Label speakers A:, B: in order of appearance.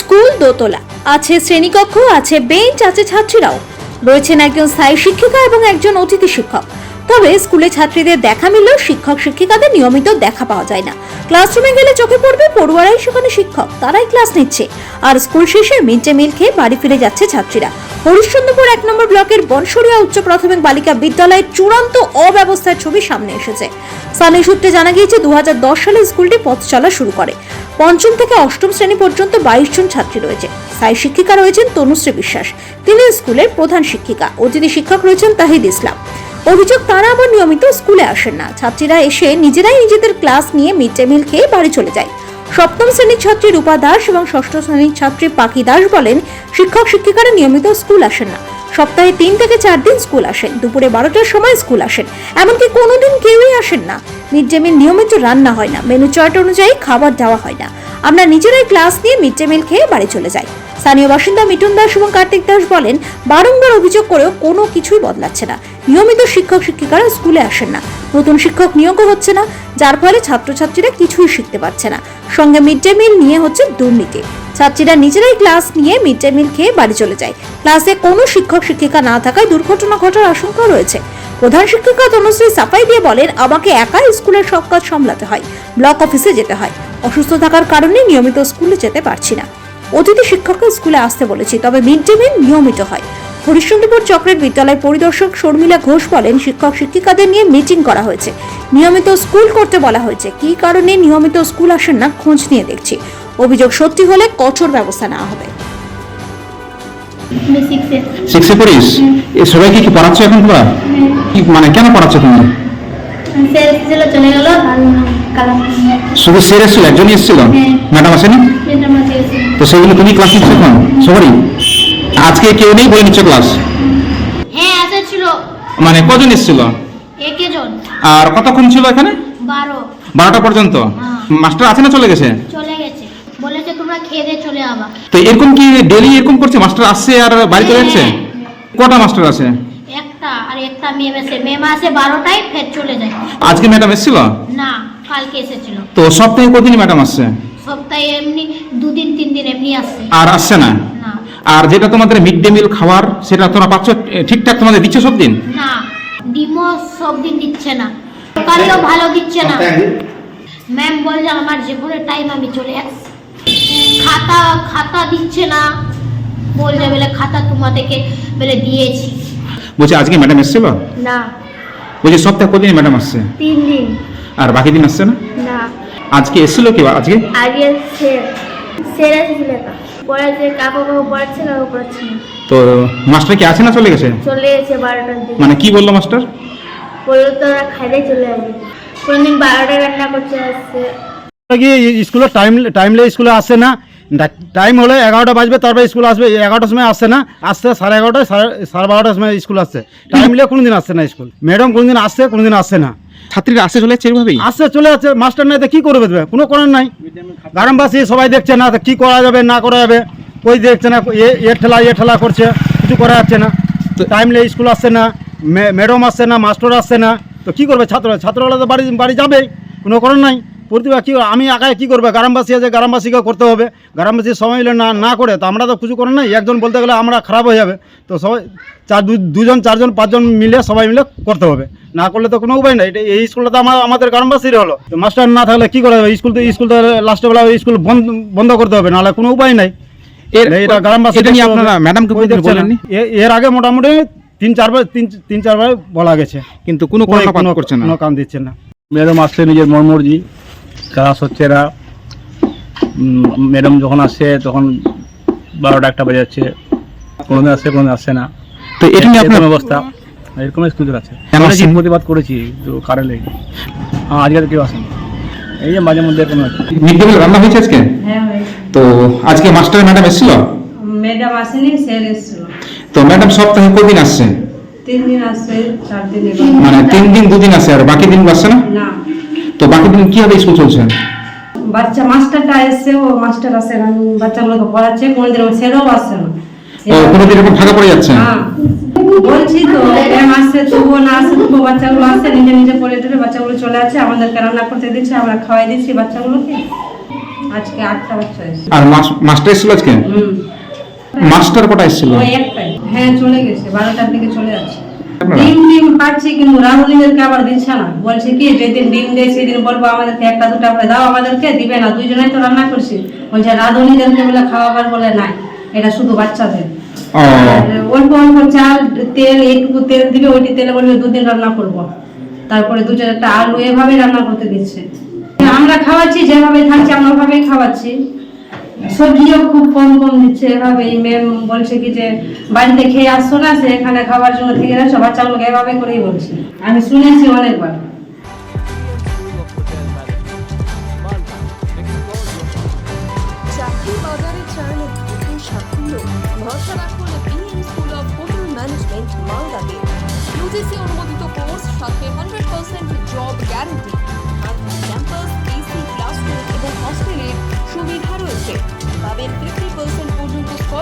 A: School দোতলা। আছে শ্রেণীকক্ষ, আছে বেঞ্চ, আছে ছাত্রীরাও। রয়েছেন একজন স্থায়ী শিক্ষিকা এবং একজন অতিথি শিক্ষক। তবে স্কুলে ছাত্রীদের দেখা মিললেও শিক্ষক, শিক্ষিকাদের নিয়মিত দেখা পাওয়া যায় না। ক্লাসরুমে গেলে চোখে পড়বে পড়ুয়ারাই সেখানে শিক্ষক, তারাই ক্লাস নিচ্ছে। আর স্কুল শেষে মিড ডে মিল খেয়ে বাড়ি ফিরে যাচ্ছে ছাত্রীরা। হরিশ্চন্দ্রপুর এক নম্বর ব্লকের বনসরিয়া উচ্চ প্রাথমিক বালিকা বিদ্যালয়ের চূড়ান্ত অব্যবস্থার ছবি সামনে এসেছে। স্থানীয় সূত্রে জানা গিয়েছে, দু হাজার দশ সালে স্কুলটি পথ চলা শুরু করে। পঞ্চম থেকে অষ্টম শ্রেণি পর্যন্ত বাইশ জন ছাত্রী রয়েছে। স্থায়ী শিক্ষিকা রয়েছেন তনুশ্রী বিশ্বাস। তিনি স্কুলের প্রধান শিক্ষিকা অতিথি শিক্ষক রয়েছেন তাহিদ ইসলাম। অভিযোগ, তারা আবার নিয়মিত স্কুলে আসেন না। ছাত্রীরা এসে নিজেরাই নিজেদের ক্লাস নিয়ে মিড ডে মিল খেয়ে বাড়ি চলে যায়। সপ্তম শ্রেণির ছাত্রী রূপা দাস এবং ষষ্ঠ শ্রেণির ছাত্রী পাখি দাস বলেন, শিক্ষক, শিক্ষিকারা নিয়মিত স্কুল আসেন না। সপ্তাহে তিন থেকে চার দিন স্কুল আসেন। দুপুরে বারোটার সময় স্কুল আসেন। এমনকি কোনোদিন কেউই আসেন না। মিড ডে মিল নিয়মিত রান্না হয় না। মেনু চার্ট অনুযায়ী খাবার দেওয়া হয় না। আমরা নিজেরাই ক্লাস নিয়ে মিড ডে মিল খেয়ে বাড়ি চলে যাই। স্থানীয় বাসিন্দা মিঠুন দাস এবং কার্তিক দাস বলেন, বারংবার অভিযোগ করেও কোনো কিছুই বদলাচ্ছে না। নিয়মিত শিক্ষক শিক্ষিকারা স্কুলে আসেন না। নতুন শিক্ষক নিয়োগও হচ্ছে না, যার ফলে ছাত্রছাত্রীরা কিছুই শিখতে পারছে না। সঙ্গে মিড ডে মিল নিয়ে হচ্ছে দুর্নীতি। ছাত্রীরা নিজেরাই ক্লাস নিয়ে মিড ডে মিল খেয়ে বাড়ি চলে যায়। ক্লাসে কোনো শিক্ষক শিক্ষিকা না থাকায় দুর্ঘটনা ঘটার আশঙ্কা রয়েছে। প্রধান শিক্ষিকা তনুশ্রী সাফাই দিয়ে বলেন, আমাকে একা স্কুলের সব কাজ সামলাতে হয়, ব্লক অফিসে যেতে হয়। অসুস্থ থাকার কারণে নিয়মিত স্কুলে যেতে পারছি না। অতিথি শিক্ষককে স্কুলে আসতে বলেছি তবে মিড ডে মিল নিয়মিত হয়। হরিশ্চন্দ্রপুর চক্রের বিদ্যালয় পরিদর্শক শর্মিলা ঘোষ বলেন শিক্ষক শিক্ষিকাদের নিয়ে মিটিং করা হয়েছে। নিয়মিত স্কুল করতে বলা হয়েছে। কি কারণে নিয়মিত স্কুল আসেন না খোঁজ নিয়ে দেখছি। অভিযোগ সত্যি হলে কঠোর ব্যবস্থা নেওয়া হবে।
B: সিক্সে
C: পড়িস? এ সবাইকে কি পড়াচ্ছ এখন তোমরা কি মানে কেন পড়াচ্ছ তুমি
B: স্যার এসেছিল চলে গেল
C: শুধু স্যার এসেছিল একজনই এসেছিল?
B: হ্যাঁ।
C: ম্যাডাম আসেনি? তো সেগুলো তুমি ক্লাস নিচ্ছ এখন? সবারই? আজকে কেউ নেই বলে নিচ্ছ ক্লাস
B: হ্যাঁ
C: মানে কজন এসেছিল? আর কতক্ষণ ছিল এখানে?
B: বারো।
C: বারোটা পর্যন্ত?
B: হ্যাঁ।
C: মাস্টার আছে না চলে গেছে?
B: চলে গেছে। বলেছে তোমরা খেয়ে দিয়ে চলে আবা।
C: তো এরকম কি ডেলি এরকম করছে? মাস্টার আসছে আর বাড়ি চলে যাচ্ছে? কটা মাস্টার আছে?
B: একটা আর একটা মেম এসে মেম আসে বারোটায় ফের চলে যায়।
C: আজকে ম্যাডাম এসেছিল?
B: না। কালকে এসেছিল।
C: তো সপ্তাহে কদিন ম্যাডাম আসছে?
B: সপ্তাহে এমনি দুদিন তিন দিন এমনি আসছে।
C: আর আসছে না? আর যেটা তোমাদের মিড ডে মিল খাবার সেটা তোমরা পাচ্ছ ঠিকঠাক তোমাদের দিচ্ছ সব দিন
B: না ডিমও সব দিন দিচ্ছে না। তরকারিও ভালো দিচ্ছে না। ম্যাম বলছে আমার যে কোনো টাইম আমি চলে আসছি খাতা খাতা দিচ্ছে না। বলছে বলে খাতা তোমাদেরকে বলে দিয়েছি।
C: বলছি আজকে ম্যাডাম এসেছিল?
B: না।
C: বলছি সপ্তাহে কদিন ম্যাডাম আসছে?
B: তিন দিন
C: আর বাকি দিন আসছে না?
B: না।
C: আজকে এসেছিল কি আজকে?
B: আগে সের সের এসেছিল পড়াচ্ছে কাকু কাকু পড়াচ্ছে কাকু পড়াচ্ছে না।
C: তো মাস্টার কি আছে না চলে গেছে?
B: চলে এসে বারোটার দিকে।
C: মানে কি বলল মাস্টার?
B: বলল তো ওরা খাইলে চলে যাবে। কোনদিন বারোটা রান্না করতে আসছে।
D: কি স্কুলে টাইম টাইমলে স্কুলে আসছে না। টাইম হলে এগারোটা বাজবে তারপরে স্কুল আসবে। এগারোটার সময় আসছে না। আসছে সাড়ে এগারোটায় সাড়ে সাড়ে বারোটার সময় স্কুল আসছে। টাইমলে কোনোদিন আসছে না স্কুল। ম্যাডাম কোনোদিন আসছে কোনোদিন আসছে না।
C: ছাত্রীরা আসে চলে যাচ্ছে এভাবেই?
D: আসে চলে যাচ্ছে মাস্টার নাই তো কি করবে কোনো করার নাই। গ্রামবাসী সবাই দেখছে না কি কী করা যাবে না করা যাবে? ওই দেখছে না এ এ ঠেলা এ ঠেলা করছে কিছু করা যাচ্ছে না। টাইমলে স্কুল আসছে না ম্যাডাম আসছে না মাস্টার আসছে না তো কী করবে ছাত্র ছাত্ররা তো বাড়ি বাড়ি যাবে কোনো করার নাই। প্রতিভা কী আমি একাই কী করবে? গ্রামবাসী আছে গ্রামবাসীকে করতে হবে। গ্রামবাসী সবাই মিলে না না করে তো আমরা তো কিছু করার নাই। একজন বলতে গেলে আমরা খারাপ হয়ে যাবে। তো সবাই চার দু- দুজন চারজন পাঁচজন মিলে সবাই মিলে করতে হবে। না করলে তো কোনো উপায় নাই। এটা এই স্কুলটা তো আমার আমাদের গ্রামবাসীর হলো। তো মাস্টার না থাকলে কী করা হবে স্কুল তো স্কুল তো লাস্টে বেলা স্কুল বন্ধ বন্ধ করতে হবে। নাহলে কোনো উপায় নাই।
C: এর
D: এটা গ্রামবাসী
C: নিয়ে আপনারা ম্যাডামকে
D: এর আগে মোটামুটি তিন চারবার তিন তিন চারবার বলা গেছে।
C: কিন্তু কোনো
D: কোনো-
C: করছে না।
D: কোনো কান দিচ্ছে না।
E: ম্যাডাম আসছে নিজের মর্মর্জি। ক্লাস হচ্ছে এরা ম্যাডাম যখন আসছে তখন বারোটা একটা বাজে যাচ্ছে। কোনোদিন আসছে কোনোদিন আসছে না।
C: তো এটা নিয়ে আপনার
E: এরকম অবস্থা। এরকম স্কুল আছে।
C: কেন
E: আমরা? প্রতিবাদ করেছি তো কারেন্ট লেগে হ্যাঁ আজকে তো কেউ আসেনি। এই যে মাঝে মধ্যে এরকম আছে।
C: মিড ডে মিল রান্না হয়েছে আজকে?
F: হ্যাঁ হয়েছে।
C: তো আজকে মাস্টার ম্যাডাম এসেছিল?
F: ম্যাডাম আসেনি স্যার এসেছিল।
C: তো ম্যাডাম সপ্তাহে কদিন আসছে?
F: তিন দিন আসছে চার দিন
C: মানে তিন দিন দুদিন আসে আর বাকি দিন আসছে না?
F: না।
C: তো বাকি দিন কীভাবে স্কুল চলছে?
F: বাচ্চা মাস্টারটা এসছে ও মাস্টার আসে না বাচ্চাগুলোকে পড়াচ্ছে কোনোদিন ও স্যারও আসছে না।
C: তো কোনোদিন এরকম ফাঁকা পড়ে যাচ্ছে?
F: হ্যাঁ। বলছি তো ম্যাম আসছে তবুও না আসছে তবুও বাচ্চাগুলো আসছে নিজে নিজে পড়ে টরে বাচ্চাগুলো চলে আছে আমাদেরকে রান্না করতে দিচ্ছে আমরা খাওয়াই দিচ্ছি বাচ্চাগুলোকে। আজকে আটটা বাচ্চা এসেছে।
C: আর মাস্টার এসেছিল আজকে?
F: হুম।
C: মাস্টার কটা এসেছিল?
F: ওই একটাই। হ্যাঁ চলে গেছে বারোটার দিকে চলে যাচ্ছে? ডিম ডিম পাচ্ছি কিন্তু আবার দিচ্ছে না? বলছে কি যেদিন ডিম দেয় সেদিন বলব আমাদেরকে একটা দুটা করে দাও আমাদেরকে দিবে না দুইজনেই তো রান্না করছি। বলছে রাঁধুনিদেরকে বলে খাওয়াবার বলে নাই এটা শুধু বাচ্চাদের। অল্প অল্প চাল তেল এইটুকু তেল দিবে ওইটি তেলে বলবে দুদিন রান্না করব। তারপরে দু চারটা আলু এভাবে রান্না করতে দিচ্ছে। আমরা খাওয়াচ্ছি যেভাবে থাকছি আমরা ওভাবেই খাওয়াচ্ছি। সবজিও খুব কম কম দিচ্ছে এভাবেই ম্যাম বলছে কি যে বাড়িতে খেয়ে আসছো না, সে এখানে খাবার জন্য থেকে যাচ্ছ বাচ্চাগুলোকে এভাবে করেই বলছে। আমি শুনেছি অনেকবার।
G: চাকরি বাজারে